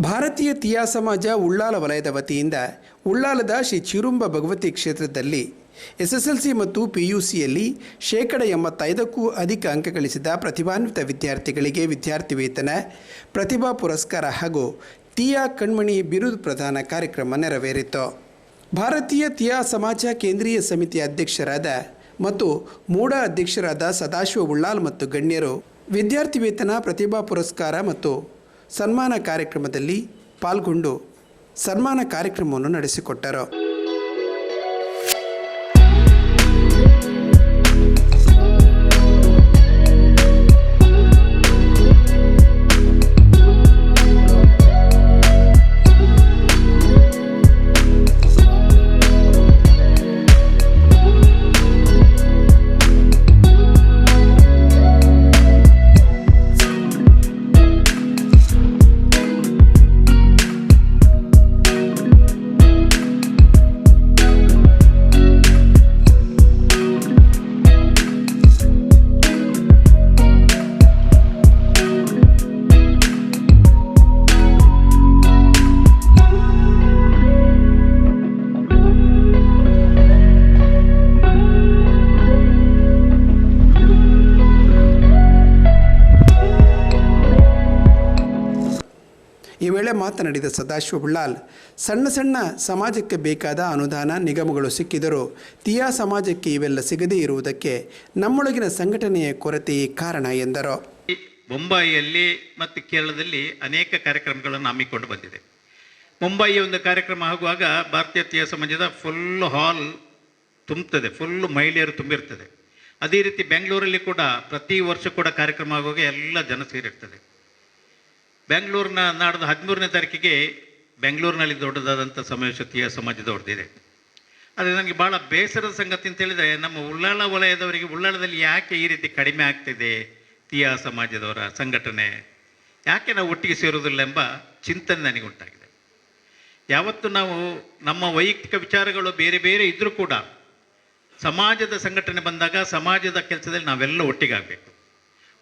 ಭಾರತೀಯ ತಿಯಾ ಸಮಾಜ ಉಳ್ಳಾಲ ವಲಯದ ವತಿಯಿಂದ ಉಳ್ಳಾಲದ ಶ್ರೀ ಚಿರುಂಬ ಭಗವತಿ ಕ್ಷೇತ್ರದಲ್ಲಿ ಎಸ್ಎಸ್ಎಲ್ಸಿ ಮತ್ತು ಪಿಯುಸಿಯಲ್ಲಿ ಶೇಕಡ ಎಂಬತ್ತೈದಕ್ಕೂ ಅಧಿಕ ಅಂಕ ಗಳಿಸಿದ ಪ್ರತಿಭಾನ್ವಿತ ವಿದ್ಯಾರ್ಥಿಗಳಿಗೆ ವಿದ್ಯಾರ್ಥಿ ವೇತನ, ಪ್ರತಿಭಾ ಪುರಸ್ಕಾರ ಹಾಗೂ ತಿಯಾ ಕಣ್ಮಣಿ ಬಿರುದು ಪ್ರದಾನ ಕಾರ್ಯಕ್ರಮ ನೆರವೇರಿತು. ಭಾರತೀಯ ತಿಯಾ ಸಮಾಜ ಕೇಂದ್ರೀಯ ಸಮಿತಿಯ ಅಧ್ಯಕ್ಷರಾದ ಮತ್ತು ಮೂಡ ಅಧ್ಯಕ್ಷರಾದ ಸದಾಶಿವ ಉಳ್ಳಾಲ್ ಮತ್ತು ಗಣ್ಯರು ವಿದ್ಯಾರ್ಥಿ ವೇತನ, ಪ್ರತಿಭಾ ಪುರಸ್ಕಾರ ಮತ್ತು ಸನ್ಮಾನ ಕಾರ್ಯಕ್ರಮದಲ್ಲಿ ಪಾಲ್ಗೊಂಡು ಸನ್ಮಾನ ಕಾರ್ಯಕ್ರಮವನ್ನು ನಡೆಸಿಕೊಟ್ಟರು. ಮಾತನಾಡಿದ ಸದಾಶಿವ ಬುಳ್ಳಾಲ್ ಸಣ್ಣ ಸಣ್ಣ ಸಮಾಜಕ್ಕೆ ಬೇಕಾದ ಅನುದಾನ ನಿಗಮಗಳು ಸಿಕ್ಕಿದರೂ ತಿಯಾ ಸಮಾಜಕ್ಕೆ ಇವೆಲ್ಲ ಸಿಗದೇ ಇರುವುದಕ್ಕೆ ನಮ್ಮೊಳಗಿನ ಸಂಘಟನೆಯ ಕೊರತೆಯೇ ಕಾರಣ ಎಂದರು. ಮುಂಬೈಯಲ್ಲಿ ಮತ್ತು ಕೇರಳದಲ್ಲಿ ಅನೇಕ ಕಾರ್ಯಕ್ರಮಗಳನ್ನು ಹಮ್ಮಿಕೊಂಡು ಬಂದಿದೆ. ಮುಂಬಯಿಯ ಒಂದು ಕಾರ್ಯಕ್ರಮ ಆಗುವಾಗ ಭಾರತೀಯ ತೀಯ ಸಮಾಜದ ಫುಲ್ ಹಾಲ್ ತುಂಬುತ್ತದೆ ಫುಲ್ ಮಹಿಳೆಯರು ತುಂಬಿರ್ತದೆ. ಅದೇ ರೀತಿ ಬೆಂಗಳೂರಲ್ಲಿ ಕೂಡ ಪ್ರತಿ ವರ್ಷ ಕೂಡ ಕಾರ್ಯಕ್ರಮ ಆಗುವಾಗ ಎಲ್ಲ ಜನ ಸೇರಿರ್ತದೆ. ಬೆಂಗಳೂರಿನ ನಾಡ್ದು ಹದಿಮೂರನೇ ತಾರೀಕಿಗೆ ಬೆಂಗಳೂರಿನಲ್ಲಿ ದೊಡ್ಡದಾದಂಥ ಸಮಾವೇಶತೀಯ ಸಮಾಜದವ್ರದ್ದಿದೆ. ಆದರೆ ನನಗೆ ಭಾಳ ಬೇಸರದ ಸಂಗತಿ ಅಂತ ಹೇಳಿದರೆ, ನಮ್ಮ ಉಳ್ಳಾಳ ವಲಯದವರಿಗೆ ಉಳ್ಳಾಳದಲ್ಲಿ ಯಾಕೆ ಈ ರೀತಿ ಕಡಿಮೆ ಆಗ್ತಿದೆ? ತೀಯ ಸಮಾಜದವರ ಸಂಘಟನೆ ಯಾಕೆ ನಾವು ಒಟ್ಟಿಗೆ ಸೇರೋದಿಲ್ಲ ಎಂಬ ಚಿಂತನೆ ನನಗೆ ಉಂಟಾಗಿದೆ. ಯಾವತ್ತು ನಾವು ನಮ್ಮ ವೈಯಕ್ತಿಕ ವಿಚಾರಗಳು ಬೇರೆ ಬೇರೆ ಇದ್ದರೂ ಕೂಡ ಸಮಾಜದ ಸಂಘಟನೆ ಬಂದಾಗ ಸಮಾಜದ ಕೆಲಸದಲ್ಲಿ ನಾವೆಲ್ಲ ಒಟ್ಟಿಗಾಗಬೇಕು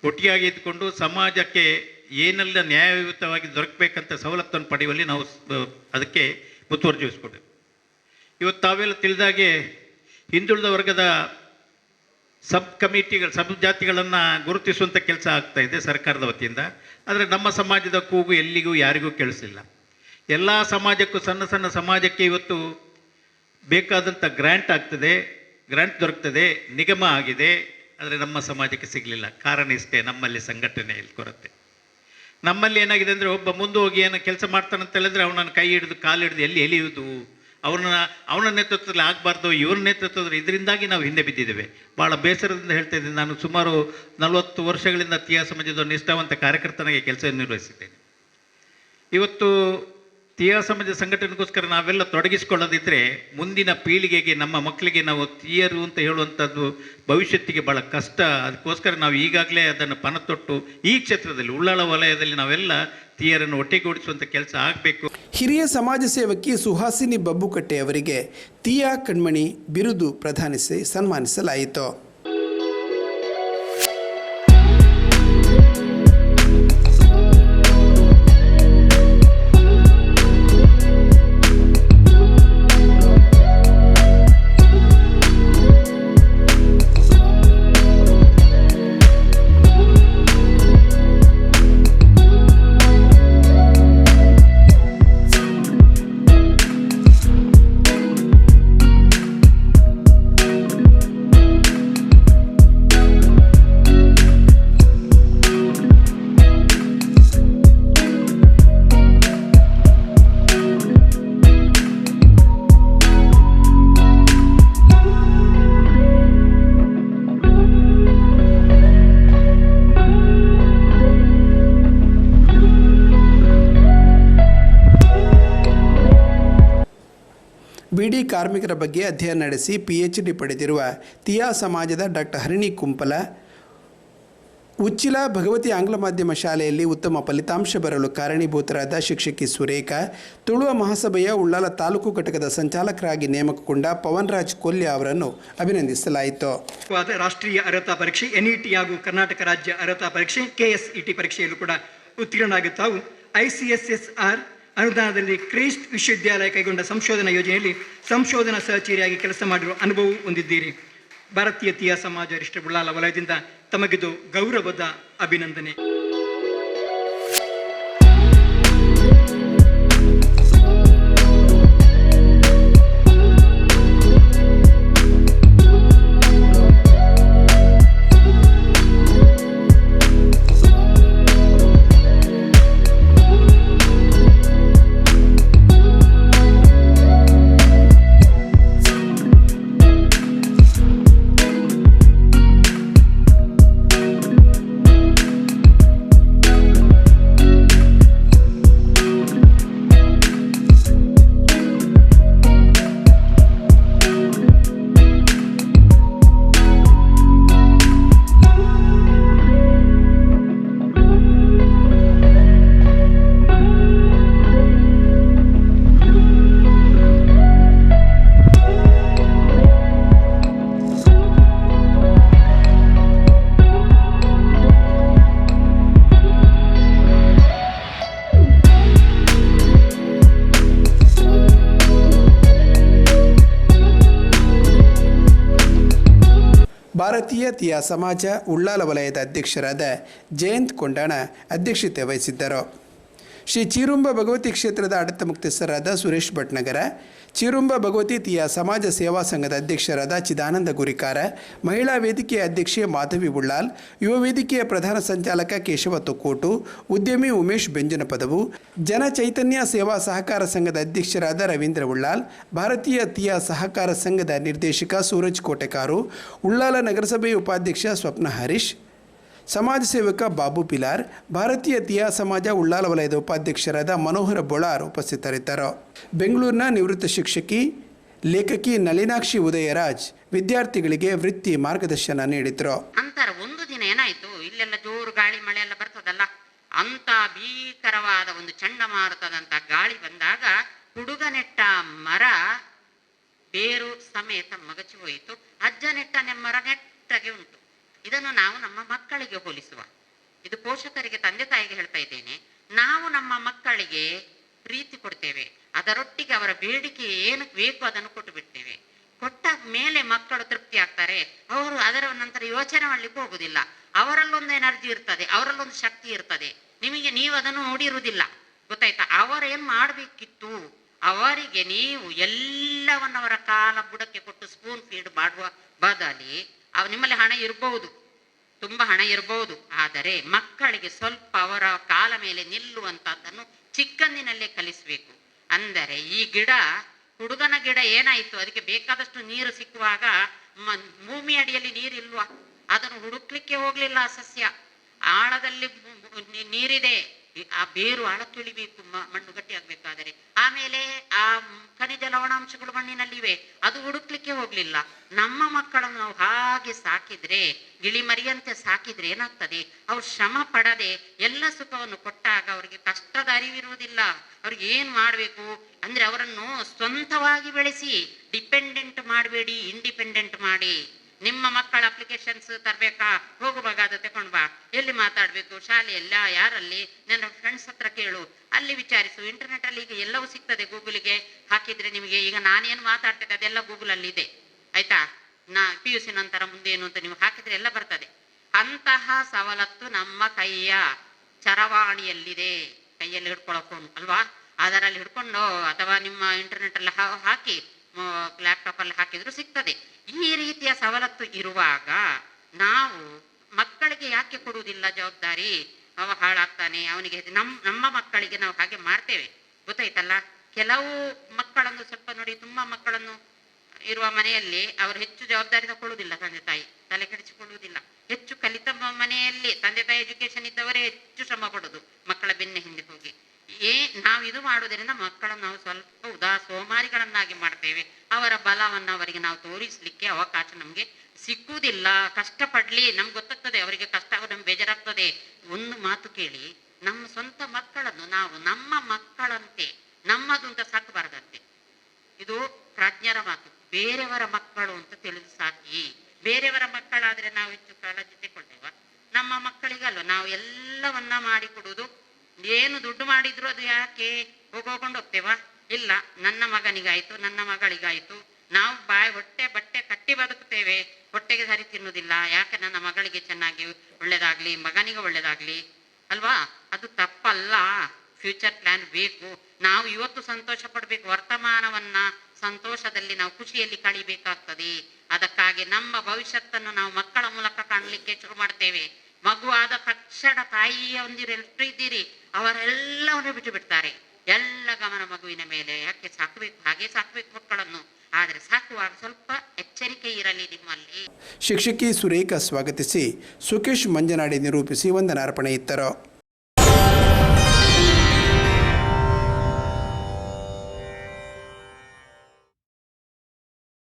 ಒಟ್ಟಿಗಾಗಿ ಇದ್ಕೊಂಡು ಸಮಾಜಕ್ಕೆ ಏನೆಲ್ಲ ನ್ಯಾಯಯುತವಾಗಿ ದೊರಕಬೇಕಂತ ಸವಲತ್ತನ್ನು ಪಡೆಯುವಲ್ಲಿ ನಾವು ಅದಕ್ಕೆ ಮುತುವರ್ಜಿ ವಹಿಸ್ಕೊಡ್ಬೇಕು ಇವತ್ತು ತಾವೆಲ್ಲ ತಿಳಿದಾಗೆ ಹಿಂದುಳಿದ ವರ್ಗದ ಸಬ್ ಕಮಿಟಿಗಳು ಸಬ್ ಜಾತಿಗಳನ್ನು ಗುರುತಿಸುವಂಥ ಕೆಲಸ ಆಗ್ತಾ ಇದೆ ಸರ್ಕಾರದ ವತಿಯಿಂದ. ಆದರೆ ನಮ್ಮ ಸಮಾಜದ ಕೂಗು ಎಲ್ಲಿಗೂ ಯಾರಿಗೂ ಕೇಳಿಸಿಲ್ಲ. ಎಲ್ಲ ಸಮಾಜಕ್ಕೂ ಸಣ್ಣ ಸಣ್ಣ ಸಮಾಜಕ್ಕೆ ಇವತ್ತು ಬೇಕಾದಂಥ ಗ್ರ್ಯಾಂಟ್ ಆಗ್ತದೆ ಗ್ರ್ಯಾಂಟ್ ದೊರಕ್ತದೆ, ನಿಗಮ ಆಗಿದೆ. ಆದರೆ ನಮ್ಮ ಸಮಾಜಕ್ಕೆ ಸಿಗಲಿಲ್ಲ. ಕಾರಣ ಇಷ್ಟೇ, ನಮ್ಮಲ್ಲಿ ಸಂಘಟನೆಯಲ್ಲಿ ಕೊರತೆ. ನಮ್ಮಲ್ಲಿ ಏನಾಗಿದೆ ಅಂದರೆ ಒಬ್ಬ ಮುಂದೆ ಹೋಗಿ ಏನೋ ಕೆಲಸ ಮಾಡ್ತಾನಂತ ಹೇಳಿದ್ರೆ ಅವನನ್ನು ಕೈ ಹಿಡಿದು ಕಾಲು ಹಿಡಿದು ಎಲ್ಲಿ ಎಳೆಯುವುದು? ಅವನ ಅವನ ನೇತೃತ್ವದಲ್ಲಿ ಆಗಬಾರ್ದು, ಇವ್ರ ನೇತೃತ್ವದಲ್ಲಿ ಇದರಿಂದಾಗಿ ನಾವು ಹಿಂದೆ ಬಿದ್ದಿದ್ದೇವೆ. ಭಾಳ ಬೇಸರದಿಂದ ಹೇಳ್ತಾ ಇದ್ದೀನಿ. ನಾನು ಸುಮಾರು ನಲವತ್ತು ವರ್ಷಗಳಿಂದ ತೀಯ ಸಮಾಜದ ನಿಷ್ಠಾವಂತ ಕಾರ್ಯಕರ್ತನಾಗಿ ಕೆಲಸ ನಿರ್ವಹಿಸಿದ್ದೇನೆ. ಇವತ್ತು ತೀಯ ಸಮಾಜ ಸಂಘಟನೆಗೋಸ್ಕರ ನಾವೆಲ್ಲ ತೊಡಗಿಸಿಕೊಳ್ಳದಿದ್ದರೆ ಮುಂದಿನ ಪೀಳಿಗೆಗೆ, ನಮ್ಮ ಮಕ್ಕಳಿಗೆ ನಾವು ತೀಯರು ಅಂತ ಹೇಳುವಂಥದ್ದು ಭವಿಷ್ಯತ್ತಿಗೆ ಭಾಳ ಕಷ್ಟ. ಅದಕ್ಕೋಸ್ಕರ ನಾವು ಈಗಾಗಲೇ ಅದನ್ನು ಪಣತೊಟ್ಟು ಈ ಕ್ಷೇತ್ರದಲ್ಲಿ ಉಳ್ಳಾಳ ವಲಯದಲ್ಲಿ ನಾವೆಲ್ಲ ತೀಯರನ್ನು ಒಟ್ಟೆಗೂಡಿಸುವಂಥ ಕೆಲಸ ಆಗಬೇಕು. ಹಿರಿಯ ಸಮಾಜ ಸೇವಕಿ ಸುಹಾಸಿನಿ ಬಬ್ಬುಕಟ್ಟೆ ಅವರಿಗೆ ತೀಯಾ ಕಣ್ಮಣಿ ಬಿರುದು ಪ್ರಧಾನಿಸಿ ಸನ್ಮಾನಿಸಲಾಯಿತು. ಬಿಡಿ ಕಾರ್ಮಿಕರ ಬಗ್ಗೆ ಅಧ್ಯಯನ ನಡೆಸಿ ಪಿ ಎಚ್ ಡಿ ಪಡೆದಿರುವ ತಿಯಾ ಸಮಾಜದ ಡಾಕ್ಟರ್ ಹರಿಣಿ ಕುಂಪಲ, ಉಚ್ಚಿಲ ಭಗವತಿ ಆಂಗ್ಲ ಮಾಧ್ಯಮ ಶಾಲೆಯಲ್ಲಿ ಉತ್ತಮ ಫಲಿತಾಂಶ ಬರಲು ಕಾರಣೀಭೂತರಾದ ಶಿಕ್ಷಕಿ ಸುರೇಖಾ, ತುಳುವ ಮಹಾಸಭೆಯ ಉಳ್ಳಾಲ ತಾಲೂಕು ಘಟಕದ ಸಂಚಾಲಕರಾಗಿ ನೇಮಕಗೊಂಡ ಪವನ್ ರಾಜ್ ಕೊಲ್ಯ ಅವರನ್ನು ಅಭಿನಂದಿಸಲಾಯಿತು. ರಾಷ್ಟ್ರೀಯ ಅರ್ಹತಾ ಪರೀಕ್ಷೆ, ಎನ್ಇಟಿ ಹಾಗೂ ಕರ್ನಾಟಕ ರಾಜ್ಯ ಅರ್ಹತಾ ಪರೀಕ್ಷೆ, ಕೆಎಸ್ಇಟಿ ಪರೀಕ್ಷೆಯಲ್ಲೂ ಕೂಡ ಉತ್ತೀರ್ಣರಾಗುತ್ತಾವು I C S S R ಅನುದಾನದಲ್ಲಿ ಕ್ರೈಸ್ಟ್ ವಿಶ್ವವಿದ್ಯಾಲಯ ಕೈಗೊಂಡ ಸಂಶೋಧನಾ ಯೋಜನೆಯಲ್ಲಿ ಸಂಶೋಧನಾ ಸಹಚರಿಯಾಗಿ ಕೆಲಸ ಮಾಡಿರುವ ಅನುಭವ ಹೊಂದಿದ್ದೀರಿ. ಭಾರತೀಯ ತೀಯ ಸಮಾಜ ವರಿಷ್ಠ ಬುಳ್ಳಾಲ ವಲಯದಿಂದ ತಮಗಿದು ಗೌರವದ ಅಭಿನಂದನೆ. ಭಾರತೀಯ ತಿಯಾ ಸಮಾಜ ಉಳ್ಳಾಲ ವಲಯದ ಅಧ್ಯಕ್ಷರಾದ ಜಯಂತ್ ಕೊಂಡಾಣ ಅಧ್ಯಕ್ಷತೆ ವಹಿಸಿದ್ದರು. ಶ್ರೀ ಚಿರುಂಬ ಭಗವತಿ ಕ್ಷೇತ್ರದ ಆಡಳಿತ ಮುಕ್ತಸ್ಥರಾದ ಸುರೇಶ್ ಭಟ್ನಗರ, ಚೀರುಂಬ ಭಗವತಿ ತೀಯ ಸಮಾಜ ಸೇವಾ ಸಂಘದ ಅಧ್ಯಕ್ಷರಾದ ಚಿದಾನಂದ ಗುರಿಕಾರ, ಮಹಿಳಾ ವೇದಿಕೆಯ ಅಧ್ಯಕ್ಷೆ ಮಾಧವಿ ಉಳ್ಳಾಲ್, ಯುವ ವೇದಿಕೆಯ ಪ್ರಧಾನ ಸಂಚಾಲಕ ಕೇಶವ ತೊಕ್ಕೋಟು, ಉದ್ಯಮಿ ಉಮೇಶ್ ಬೆಂಜನಪದವು ಜನ ಚೈತನ್ಯ ಸೇವಾ ಸಹಕಾರ ಸಂಘದ ಅಧ್ಯಕ್ಷರಾದ ರವೀಂದ್ರ ಉಳ್ಳಾಲ್, ಭಾರತೀಯ ತೀಯ ಸಹಕಾರ ಸಂಘದ ನಿರ್ದೇಶಕ ಸೂರಜ್ ಕೋಟೆಕಾರು, ಉಳ್ಳಾಲ ನಗರಸಭೆ ಉಪಾಧ್ಯಕ್ಷ ಸ್ವಪ್ನ ಹರೀಶ್ ಸಮಾಜ ಸೇವಕ ಬಾಬು ಪಿಲಾರ್, ಭಾರತೀಯ ತಿಯಾ ಸಮಾಜ ಉಳ್ಳಾಲ ವಲಯದ ಉಪಾಧ್ಯಕ್ಷರಾದ ಮನೋಹರ ಬೊಳಾರ್ ಉಪಸ್ಥಿತರಿದ್ದರು. ಬೆಂಗಳೂರಿನ ನಿವೃತ್ತ ಶಿಕ್ಷಕಿ, ಲೇಖಕಿ ನಳಿನಾಕ್ಷಿ ಉದಯರಾಜ್ ವಿದ್ಯಾರ್ಥಿಗಳಿಗೆ ವೃತ್ತಿ ಮಾರ್ಗದರ್ಶನ ನೀಡಿದರು. ಅಂತರ ಒಂದು ದಿನ ಏನಾಯ್ತು? ಇಲ್ಲೆಲ್ಲ ಜೋರು ಗಾಳಿ, ಮಳೆ ಎಲ್ಲ ಬರ್ತದಲ್ಲ? ಅಂತ ಭೀಕರವಾದ ಒಂದು ಚಂಡಮಾರುತದಂತ ಗಾಳಿ ಬಂದಾಗ ಹುಡುಗ ನೆಟ್ಟ ಮರ ಬೇರು ಸಮೇತ ಮಗಚಿ ಹೋಯಿತು. ಅಜ್ಜ ನೆಟ್ಟ ನೆಮ್ಮರ ನೆಟ್ಟಗೆ ಉಂಟು. ಇದನ್ನು ನಾವು ನಮ್ಮ ಮಕ್ಕಳಿಗೆ ಹೋಲಿಸುವ. ಇದು ಪೋಷಕರಿಗೆ, ತಂದೆ ತಾಯಿಗೆ ಹೇಳ್ತಾ ಇದ್ದೇನೆ. ನಾವು ನಮ್ಮ ಮಕ್ಕಳಿಗೆ ಪ್ರೀತಿ ಕೊಡ್ತೇವೆ. ಅದರೊಟ್ಟಿಗೆ ಅವರ ಬೇಡಿಕೆ ಏನು ಬೇಕು ಅದನ್ನು ಕೊಟ್ಟು ಬಿಡ್ತೇವೆ. ಕೊಟ್ಟ ಮೇಲೆ ಮಕ್ಕಳು ತೃಪ್ತಿ ಆಗ್ತಾರೆ. ಅವರು ಅದರ ನಂತರ ಯೋಚನೆ ಮಾಡ್ಲಿಕ್ಕೆ ಹೋಗುದಿಲ್ಲ ಅವರಲ್ಲೊಂದು ಎನರ್ಜಿ ಇರ್ತದೆ, ಅವರಲ್ಲೊಂದು ಶಕ್ತಿ ಇರ್ತದೆ. ನಿಮಗೆ ನೀವು ಅದನ್ನು ನೋಡಿರುವುದಿಲ್ಲ. ಗೊತ್ತಾಯ್ತಾ? ಅವರೇನ್ ಮಾಡಬೇಕಿತ್ತು? ಅವರಿಗೆ ನೀವು ಎಲ್ಲವನ್ನವರ ಕಾಲ ಬುಡಕ್ಕೆ ಕೊಟ್ಟು ಸ್ಪೂನ್ ಫೀಡ್ ಮಾಡುವ ಬದಲಿ ಅವ ನಿಮ್ಮಲ್ಲಿ ಹಣ ಇರಬಹುದು ತುಂಬಾ ಹಣ ಇರಬಹುದು ಆದರೆ ಮಕ್ಕಳಿಗೆ ಸ್ವಲ್ಪ ಅವರ ಕಾಲ ಮೇಲೆ ನಿಲ್ಲುವಂತಹದ್ದನ್ನು ಚಿಕ್ಕಂದಿನಲ್ಲೇ ಕಲಿಸಬೇಕು. ಅಂದರೆ ಈ ಗಿಡ, ಹುಡುಗನ ಗಿಡ ಏನಾಯ್ತು? ಅದಕ್ಕೆ ಬೇಕಾದಷ್ಟು ನೀರು ಸಿಕ್ಕುವಾಗ ಭೂಮಿ ಅಡಿಯಲ್ಲಿ ನೀರಿಲ್ವಾ? ಅದನ್ನು ಹುಡುಕ್ಲಿಕ್ಕೆ ಹೋಗ್ಲಿಲ್ಲ ಆ ಸಸ್ಯ ಆಳದಲ್ಲಿ ನೀರಿದೆ. ಆ ಬೇರು ಆಳ ತುಳಿಬೇಕು ಮಣ್ಣು ಗಟ್ಟಿ ಆಗ್ಬೇಕಾದರೆ. ಆಮೇಲೆ ಆ ಖನಿಜ ಲವಣಾಂಶಗಳು ಮಣ್ಣಿನಲ್ಲಿವೆ. ಅದು ಹುಡುಕ್ಲಿಕ್ಕೆ ಹೋಗ್ಲಿಲ್ಲ. ನಮ್ಮ ಮಕ್ಕಳನ್ನು ನಾವು ಹಾಗೆ ಸಾಕಿದ್ರೆ ಗಿಳಿಮರಿಯಂತೆ ಸಾಕಿದ್ರೆ ಏನಾಗ್ತದೆ? ಅವ್ರು ಶ್ರಮ ಪಡದೆ ಎಲ್ಲ ಸುಖವನ್ನು ಕೊಟ್ಟಾಗ ಅವರಿಗೆ ಕಷ್ಟದ ಅರಿವಿರುವುದಿಲ್ಲ. ಅವ್ರಿಗೆ ಏನ್ ಮಾಡ್ಬೇಕು? ಅಂದ್ರೆ ಅವರನ್ನು ಸ್ವಂತವಾಗಿ ಬೆಳೆಸಿ, ಡಿಪೆಂಡೆಂಟ್ ಮಾಡಬೇಡಿ ಇಂಡಿಪೆಂಡೆಂಟ್ ಮಾಡಿ. ನಿಮ್ಮ ಮಕ್ಕಳ ಅಪ್ಲಿಕೇಶನ್ಸ್ ತರಬೇಕಾ? ಹೋಗುವಾಗ ಅದು ತಗೊಂಡ್ ಬಾ. ಎಲ್ಲಿ ಮಾತಾಡ್ಬೇಕು? ಶಾಲೆಯಲ್ಲ? ಯಾರಲ್ಲಿ? ನನ್ನ ಫ್ರೆಂಡ್ಸ್ ಹತ್ರ ಕೇಳು. ಅಲ್ಲಿ ವಿಚಾರಿಸು. ಇಂಟರ್ನೆಟ್ ಅಲ್ಲಿ ಈಗ ಎಲ್ಲವೂ ಸಿಗ್ತದೆ ಗೂಗಲ್ಗೆ. ಹಾಕಿದ್ರೆ ನಿಮಗೆ ಈಗ ನಾನೇನು ಮಾತಾಡ್ತೇನೆ, ಅದೆಲ್ಲ ಗೂಗಲ್ ಅಲ್ಲಿ ಇದೆ. ಆಯ್ತಾ? ನಾ ಪಿ ಯು ಸಿ ನಂತರ ಮುಂದೆ ಏನು ಅಂತ ನೀವು ಹಾಕಿದ್ರೆ ಎಲ್ಲ ಬರ್ತದೆ. ಅಂತಹ ಸವಲತ್ತು ನಮ್ಮ ಕೈಯ ಚರವಾಣಿಯಲ್ಲಿದೆ. ಕೈಯಲ್ಲಿ ಹಿಡ್ಕೊಳಕ್ಕೂ ಅಲ್ವಾ? ಅದರಲ್ಲಿ ಹಿಡ್ಕೊಂಡು, ಅಥವಾ ನಿಮ್ಮ ಇಂಟರ್ನೆಟ್ ಅಲ್ಲಿ ಹಾಕಿ. ಲ್ಯಾಪ್ಟಾಪ್ ಅಲ್ಲಿ ಹಾಕಿದ್ರು ಸಿಗ್ತದೆ. ಈ ರೀತಿಯ ಸವಲತ್ತು ಇರುವಾಗ ನಾವು ಮಕ್ಕಳಿಗೆ ಯಾಕೆ ಕೊಡುವುದಿಲ್ಲ ಜವಾಬ್ದಾರಿ? ಅವ ಹಾಳಾಗ್ತಾನೆ, ಅವನಿಗೆ ನಮ್, ನಮ್ಮ ಮಕ್ಕಳಿಗೆ ನಾವು ಹಾಗೆ ಮಾಡ್ತೇವೆ. ಗೊತ್ತಾಯ್ತಲ್ಲ? ಕೆಲವು ಮಕ್ಕಳನ್ನು ಸ್ವಲ್ಪ ನೋಡಿ, ತುಂಬಾ ಮಕ್ಕಳನ್ನು ಇರುವ ಮನೆಯಲ್ಲಿ ಅವರು ಹೆಚ್ಚು ಜವಾಬ್ದಾರಿ ತಗೊಳ್ಳುವುದಿಲ್ಲ ತಂದೆ ತಾಯಿ, ತಲೆ ಕೆಡಿಸಿಕೊಳ್ಳುವುದಿಲ್ಲ. ಹೆಚ್ಚು ಕಲಿತ ಮನೆಯಲ್ಲಿ ತಂದೆ ತಾಯಿ ಎಜುಕೇಶನ್ ಇದ್ದವರೇ ಹೆಚ್ಚು ಶ್ರಮ ಪಡೋದು ಮಕ್ಕಳ ಬೆನ್ನೆ ಹಿಂದೆ ಹೋಗಿ. ಏ ನಾವು ಇದು ಮಾಡುವುದರಿಂದ ಮಕ್ಕಳನ್ನು ನಾವು ಸ್ವಲ್ಪ ಉದಾ ಸೋಮಾರಿಗಳನ್ನಾಗಿ ಮಾಡ್ತೇವೆ. ಅವರ ಬಲವನ್ನು ಅವರಿಗೆ ನಾವು ತೋರಿಸಲಿಕ್ಕೆ ಅವಕಾಶ ನಮಗೆ ಸಿಕ್ಕುವುದಿಲ್ಲ. ಕಷ್ಟಪಡ್ಲಿ, ನಮ್ಗೆ ಗೊತ್ತಾಗ್ತದೆ, ಅವರಿಗೆ ಕಷ್ಟ ನಮ್ಗೆ ಬೇಜಾರಾಗ್ತದೆ. ಒಂದು ಮಾತು ಕೇಳಿ, ನಮ್ಮ ಸ್ವಂತ ಮಕ್ಕಳನ್ನು ನಾವು ನಮ್ಮ ಮಕ್ಕಳಂತೆ, ನಮ್ಮದು ಅಂತ ಸಾಕಬಾರದಂತೆ ಇದು ಪ್ರಾಜ್ಞರ ಮಾತು. ಬೇರೆಯವರ ಮಕ್ಕಳು ಅಂತ ತಿಳಿದು ಸಾಕಿ. ಬೇರೆಯವರ ಮಕ್ಕಳಾದ್ರೆ ನಾವು ಹೆಚ್ಚು ಕಾಳಜಿ ತಗೊಳ್ತೇವ ನಮ್ಮ ಮಕ್ಕಳಿಗಲ್ಲ ನಾವು ಎಲ್ಲವನ್ನ ಮಾಡಿಕೊಡುವುದು ಏನು ದುಡ್ಡು ಮಾಡಿದ್ರು ಅದು ಯಾಕೆ? ಹೋಗೋಕೊಂಡು ಹೋಗ್ತೇವಾ? ಇಲ್ಲ, ನನ್ನ ಮಗನಿಗಾಯ್ತು, ನನ್ನ ಮಗಳಿಗಾಯ್ತು. ನಾವು ಬಾಯ್ ಹೊಟ್ಟೆ ಬಟ್ಟೆ ಕಟ್ಟಿ ಬದುಕುತ್ತೇವೆ. ಹೊಟ್ಟೆಗೆ ಸರಿ ತಿನ್ನುವುದಿಲ್ಲ. ಯಾಕೆ ನನ್ನ ಮಗಳಿಗೆ ಚೆನ್ನಾಗಿ ಒಳ್ಳೇದಾಗ್ಲಿ, ಮಗನಿಗೆ ಒಳ್ಳೇದಾಗ್ಲಿ? ಅಲ್ವಾ? ಅದು ತಪ್ಪಲ್ಲ. ಫ್ಯೂಚರ್ ಪ್ಲಾನ್ ಬೇಕು. ನಾವು ಇವತ್ತು ಸಂತೋಷ ಪಡಬೇಕು. ವರ್ತಮಾನವನ್ನ ಸಂತೋಷದಲ್ಲಿ ನಾವು ಖುಷಿಯಲ್ಲಿ ಕಳಿಬೇಕಾಗ್ತದೆ. ಅದಕ್ಕಾಗಿ ನಮ್ಮ ಭವಿಷ್ಯತ್ತನ್ನು ನಾವು ಮಕ್ಕಳ ಮೂಲಕ ಕಾಣಲಿಕ್ಕೆ ಶುರು ಮಾಡ್ತೇವೆ. ಮಗುವಾದ ತಕ್ಷಣ ತಾಯಿಯ ಒಂದಿರೆಲ್ಲರೂ ಇದ್ದೀರಿ ಅವರೆಲ್ಲವನ್ನೂ ಬಿಟ್ಟು ಬಿಡ್ತಾರೆ. ಎಲ್ಲ ಗಮನ ಮಗುವಿನ ಮೇಲೆ. ಯಾಕೆ ಸಾಕಬೇಕು? ಹಾಗೆ ಸಾಕಬೇಕು ಮಕ್ಕಳನ್ನು. ಆದರೆ ಸಾಕುವಾಗ ಸ್ವಲ್ಪ ಎಚ್ಚರಿಕೆ ಇರಲಿ ನಿಮ್ಮಲ್ಲಿ. ಶಿಕ್ಷಕಿ ಸುರೇಖ ಸ್ವಾಗತಿಸಿ ಸುಖೇಶ್ ಮಂಜನಾಡಿ ನಿರೂಪಿಸಿ ವಂದನಾರ್ಪಣೆ ಇತ್ತರು.